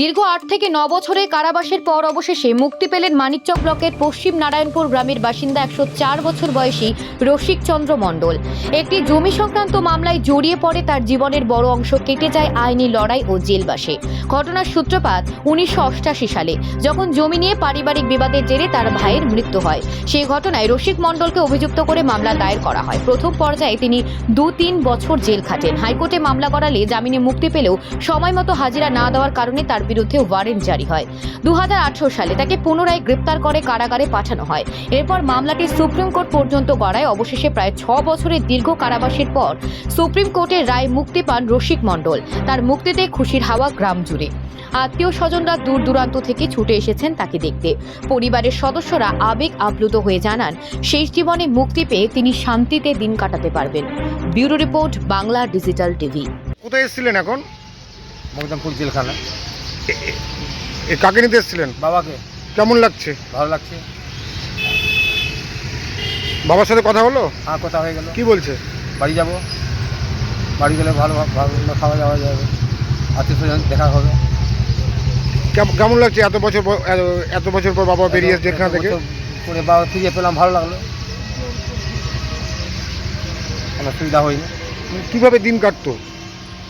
দীর্ঘ আট থেকে ন বছরের কারাবাসের পর অবশেষে মুক্তি পেলেন মানিকচক ব্লকের পশ্চিম নারায়ণপুর গ্রামের বাসিন্দা একশো চার বছর বয়সী রসিক চন্দ্র মণ্ডল। একটি জমি সংক্রান্ত মামলায় জড়িয়ে পড়ে তার জীবনের বড় অংশ কেটে যায় আইনি লড়াই ও জেলবাসে। ঘটনার সূত্রপাত উনিশশো সালে, যখন জমি নিয়ে পারিবারিক বিবাদের জেরে তার ভাইয়ের মৃত্যু হয়। সেই ঘটনায় রসিক মণ্ডলকে অভিযুক্ত করে মামলা দায়ের করা হয়। প্রথম পর্যায়ে তিনি দু তিন বছর জেল খাটেন। হাইকোর্টে মামলা করালে জামিনে মুক্তি পেলেও সময় মতো হাজিরা না দেওয়ার কারণে তার বিরুদ্ধে ওয়ারেন্ট জারি হয়। দুহাজার আঠারো সালে তাকে পুনরায় গ্রেপ্তার করে কারাগারে পাঠানো হয়। এরপর মামলাটি সুপ্রিম কোর্ট পর্যন্ত গড়ায়। অবশেষে প্রায় ছ বছরের দীর্ঘ কারাবাসের পর সুপ্রিম কোর্টের রায় মুক্তি পান রসিক মণ্ডল। তার মুক্তিতে খুশির হাওয়া গ্রাম জুড়ে। আত্মীয় স্বজনরা দূর দূরান্ত থেকে ছুটে এসেছেন তাকে দেখতে। পরিবারের সদস্যরা আবেগ আপ্লুত হয়ে জানান, শেষ জীবনে মুক্তি পেয়ে তিনি শান্তিতে দিন কাটাতে পারবেন। Bureau report, Bangla digital TV. কোথায় এসেছিলেন এখন? মকদমপুর জেলখানা। এ- কাকে নিতে এসেছিলেন? বাবাকে। কেমন লাগছে? ভালো লাগছে। বাবার সাথে কথা হলো? হ্যাঁ কথা হয়ে গেল। কি বলছে? বাড়ি যাব। বাড়ি গেলে ভালো ভালো খাওয়া দাওয়া যাবে। আত্মীয় স্বজন দেখা হবে। কেম- কেমন লাগছে এত বছর পর- এত- বছর পর বাবা বেরিয়ে যেখান থেকে? পরে বাবা ফিরে পেলাম ভালো লাগল। কোনো সুবিধা হয়নি। কীভাবে দিন কাটতো?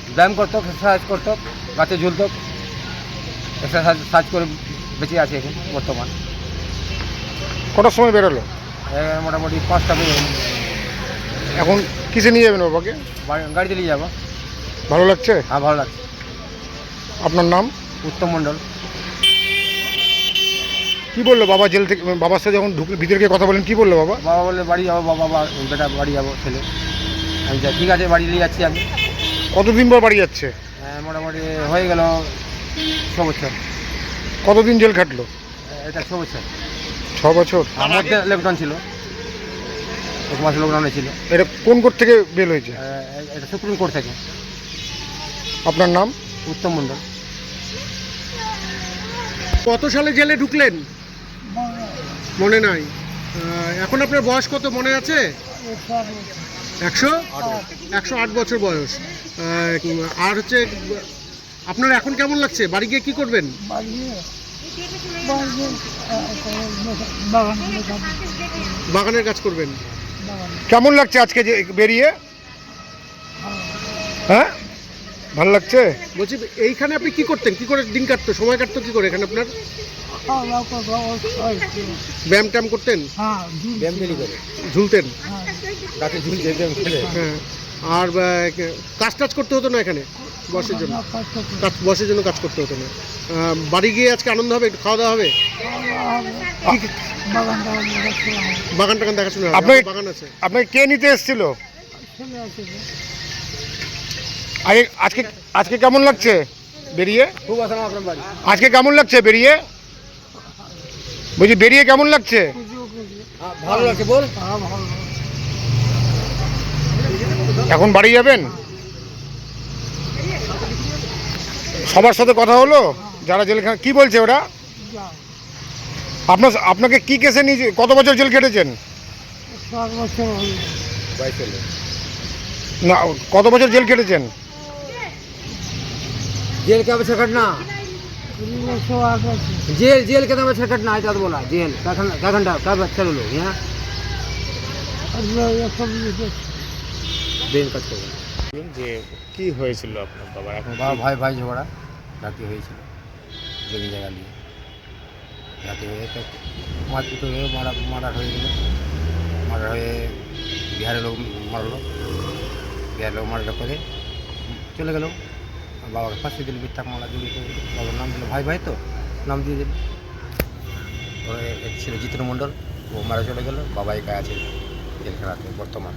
ব্যায়াম করতো এক্সারসাইজ করতো গাছে ঝুলতো এক্সারসাইজ সাজ করে বেঁচে আছে এখন বর্তমান। কটার সময় বেরোলো? মোটামুটি পাঁচটা বেজে গেল। এখন কিসে নিয়ে যাবেন বাবাকে? গাড়িতে নিয়ে যাব। ভালো লাগছে? হ্যাঁ ভালো লাগছে। আপনার নাম? উত্তম মণ্ডল। কি বলল বাবা জেল থেকে? বাবার সাথে যখন ঢুকে ভিতরে গিয়ে কথা বলেন কি বলল বাবা? বাবা বললে বাড়ি যাব বাবা বা- বেটা বাড়ি যাব ছেলে। আমি ঠিক আছে বাড়ি নিয়ে যাচ্ছি আমি। কতদিন পর বাড়ি যাচ্ছে? হ্যাঁ, মোটামুটি হয়ে গেল ছ বছর। কতদিন জেল খাটলো? এটা ছ বছর। ছ বছর? মধ্যে লকডাউন ছিল। এক মাস লকডাউনে ছিল। এটা কোন কোর্ট থেকে বেল হয়েছে? এটা সুপ্রিম কোর্ট থেকে। আপনার নাম? উত্তম মণ্ডল। কত সালে জেলে ঢুকলেন? মনে নাই। এখন আপনার বয়স কত? মনে আছে? একশো? একশো আট বছর বয়স। আর হচ্ছে আপনার এখন কেমন লাগছে? বাড়ি গিয়ে কি করবেন? বাগানের কাজ করবেন। কেমন লাগছে আজকে যে বেরিয়ে? হ্যাঁ? ভালো লাগছে? বলছি এইখানে আপনি কি করতেন? কি করে দিন কাটতো? সময় কাটতো কি করে এখানে আপনার? ব্যায়াম ট্যাম করতেন? ঝুলতেন? গাছে ঝুলছে হ্যাঁ। আর কাজ টাজ করতে হতো না এখানে? বসের জন্য? কাজ বসের জন্য কাজ করতে হতো না। বাড়ি গিয়ে আজকে আনন্দ হবে? একটু খাওয়া দাওয়া হবে? বাগান টাগান দেখাশোনা আপনার বাগান আছে। আপনাকে কে নিতে এসেছিল? আগে আজকে আজকে কেমন লাগছে বেরিয়ে? খুব আসলাম আপনার বাড়ি। আজকে কেমন লাগছে বেরিয়ে? বলছি বেরিয়ে কেমন লাগছে? হ্যাঁ, ভালো লাগছে। বল। এখন বাড়ি যাবেন? সবার সাথে কথা হলো? যারা জেলখানা কি বলছে ওরা? আপনার আপনাকে কি কেসে নিয়ে কত বছর জেল কেটেছেন না কত বছর জেল কেটেছেন জেল কে আবার ছেড় না? জেল জেল কে আবার ছেড় না এটা বলা। জেল কখন কখন কা হ্যাঁ? ব্রেন কাজ করবে যে কি হয়েছিল আপনার বাবা এখন কি- বাবা ভাই ভাই ঝগড়া রাতে হয়েছিল জমি জায়গা নিয়ে। রাতে হয়ে মারপিট হয়ে মারা মারা হয়ে গেল। মার্ডার হয়ে বিহারের লোক মারলো। বিহারের লোক মার্ডার করে চলে গেল। আর বাবাকে ফাঁসি দিল মিথ্যা মামলা দিল বাবার নাম দিল ভাই ভাই তো নাম দিয়ে দিল। ওর এক ছিল জিতেন মণ্ডল ও মারা চলে গেল। বাবা একা আছে জেলখানাতে বর্তমান।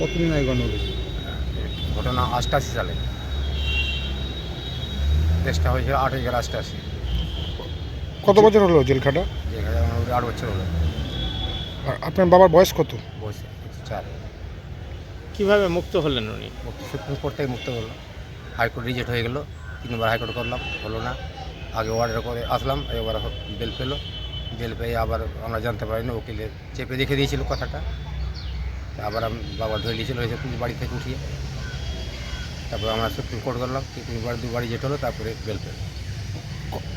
কতদিন আগে গণ্য হয়েছে? ঘটনা অষ্টাশি সালে। কেসটা হয়েছিল আট এগারো অষ্টাশি কত বছর হলো জেল খাটা যেখানে আমার আট বছর হলো। আর আপনার বাবার বয়স কত? বয়স চার কীভাবে মুক্ত হলেন উনি? মুক্ত সুপ্রিম কোর্ট থেকে মুক্ত হলো? হাইকোর্ট রিজেক্ট হয়ে গেলো তিনবার হাইকোর্ট করলাম হলো না। আগে অর্ডার করে আসলাম এবার বেল পেল। বেল পেয়ে আবার আমরা জানতে পারিনি উকিলে চেপে রেখে দিয়েছিল কথাটা। আবার আমি বাবা ধরে নিয়েছিল হয়েছে পুলিশ বাড়ি থেকে উঠিয়ে তারপরে আমরা সুপ্রিম কোর্ট করলাম সুপ্রিম কোর্ট দুবারই যেটা হলো তারপরে বেল পেল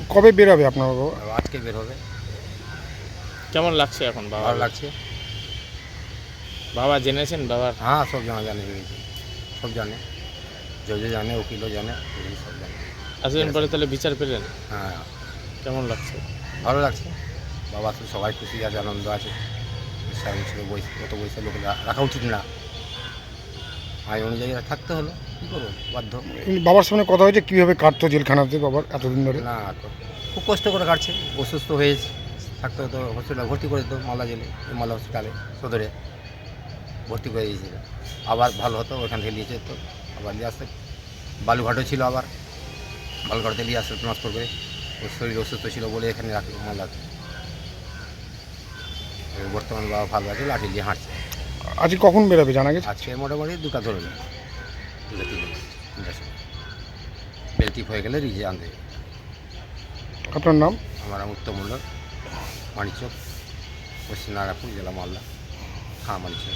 কবে বেরোবে আপনার বাবা? আজকে বের হবে। কেমন লাগছে এখন বাবা? ভালো লাগছে। বাবা জেনেছেন বাবার? হ্যাঁ সব জানা জানে সব জানে। জজও জানে উকিলও জানে পুলিশ সব জানে। এতদিন পরে তাহলে বিচার পেলেন? হ্যাঁ। কেমন লাগছে? ভালো লাগছে। বাবা তো সবাই খুশি আছে আনন্দ আছে। স্বামী ছিল বয়স কত বয়সের লোক রাখা উচিত না। আয় অনুযায়ী থাকতে হলো কী করব? বাধ্য। বাবার সামনে কথা হয়েছে কীভাবে কাটতো জেলখানাতে বাবার এতদিন ধরে? না খুব কষ্ট করে কাটছে অসুস্থ হয়েছে থাকতে হতো হসপিটালে ভর্তি করে দিত মালদা জেলে মালদা হসপিটালে সদরে। ভর্তি করে দিয়েছিল। আবার ভালো হতো ওখান থেকে নিয়ে যেত আবার নিয়ে আসতে। বালুঘাটও ছিল আবার বালুঘাটতে নিয়ে আসতে ট্রান্সফার করে। ওর শরীর অসুস্থ ছিল বলে এখানে রাখি মালদাতে। বর্তমানে বাবা ভালো আছে লাঠি দিয়ে হাঁটছে। আজকে কখন বেরোবে জানা গেছে? আজকে মোটামুটি দুটা ধরে নেবে। দুটো তিনটে তিনটার হয়ে গেলে রিজে আনতে। আপনার নাম? আমার নাম উত্তম মানিচক পশ্চিম নারায়ণপুর জেলা মালদা হ্যাঁ মানিচক